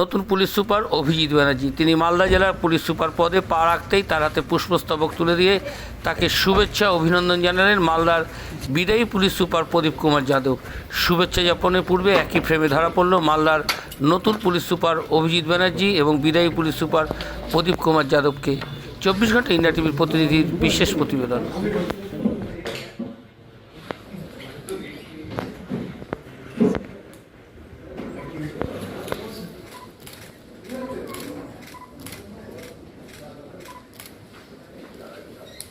নতুন police super Abhijit Banerjee. তিনি মালদা জেলার পুলিশ সুপার পদে পা রাখতেই তার হাতে পুষ্পস্তবক তুলে দিয়ে তাকে শুভেচ্ছা অভিনন্দন জানালেন মালদার বিদায়ী পুলিশ সুপার প্রদীপ কুমার যাদব। শুভেচ্ছা জ্ঞাপনের পূর্বে একই ফ্রেমে ধরা পড়ল মালদার নতুন পুলিশ সুপার অভিজিৎ ব্যানার্জি এবং বিদায়ী পুলিশ সুপার প্রদীপ কুমার যাদবকে। চব্বিশ ঘণ্টা ইন্ডিয়া টিভির প্রতিনিধির বিশেষ প্রতিবেদন।